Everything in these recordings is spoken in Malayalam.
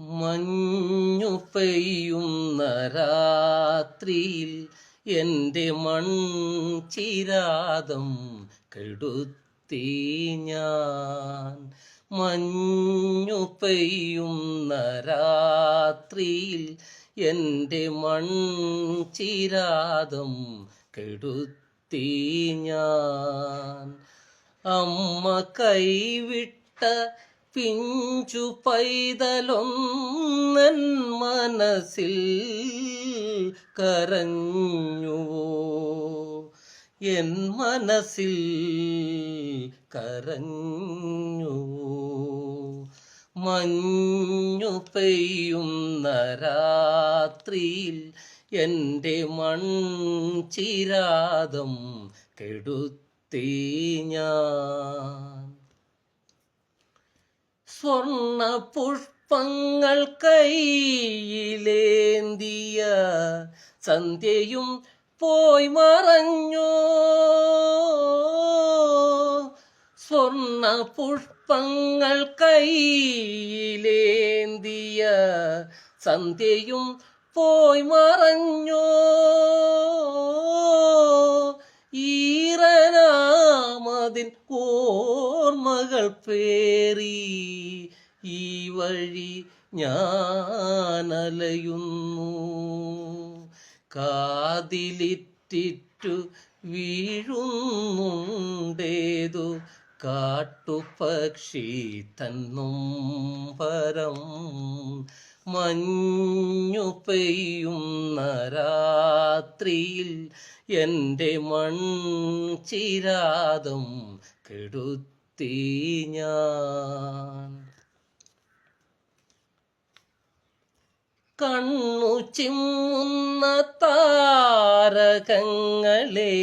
മഞ്ഞു പെയ്യുന്ന രാത്രിയിൽ എന്റെ മൺചിരാതം കെടുത്തി ഞാൻ. മഞ്ഞു പെയ്യുന്ന രാത്രിയിൽ എന്റെ മൺചിരാതം കെടുത്തി ഞാൻ. അമ്മ കൈവിട്ട പിഞ്ചു പൈതലൊന്നൻ മനസ്സിൽ കരഞ്ഞുവോ? എൻ മനസ്സിൽ കരഞ്ഞുവോ? മഞ്ഞു പെയ്യുന്ന രാത്രിയിൽ എന്റെ മൺചിരാതം കെടുത്തി ഞാൻ. സ്വർണ പുഷ്പങ്ങൾ കൈയിലേന്തിയ സന്ധ്യയും പോയി മറഞ്ഞോ? സ്വർണ പുഷ്പങ്ങൾ കൈയിലേന്തിയ സന്ധ്യയും പോയി മറഞ്ഞോ? ഈറനാമതിൻ ഓർമ്മകൾ വഴി ഞാനലയുന്നു. കാതിലിറ്റിറ്റു വീഴുന്നുണ്ടേതു കാട്ടുപക്ഷി തന്നും പരം. മഞ്ഞു പെയ്യുന്ന രാത്രിയിൽ എന്റെ മൺചിരാതം കെടുത്തി ഞാൻ. കണ്ണു ചിമ്മുന്ന താരകങ്ങളെ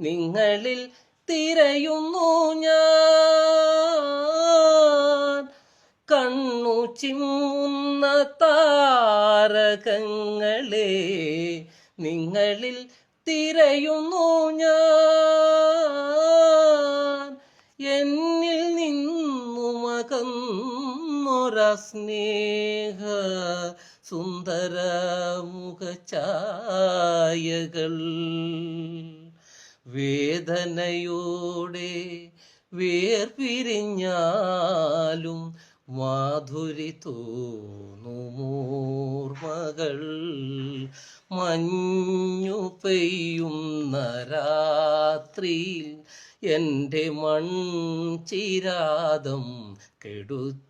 നിങ്ങളിൽ തിരയുന്നു ഞാൻ. കണ്ണു ചിമ്മുന്ന താരകങ്ങളെ നിങ്ങളിൽ തിരയുന്നു ഞാൻ. എന്നിൽ സ്നേഹ സുന്ദര മുഖഛായകൾ. വേദനയോടെ വേർപിരിഞ്ഞാലും മാധുരി തോന്നുമോർമകൾ. മഞ്ഞു പെയ്യുന്ന രാത്രിയിൽ എന്റെ മൺചിരാതം കെടുത്തി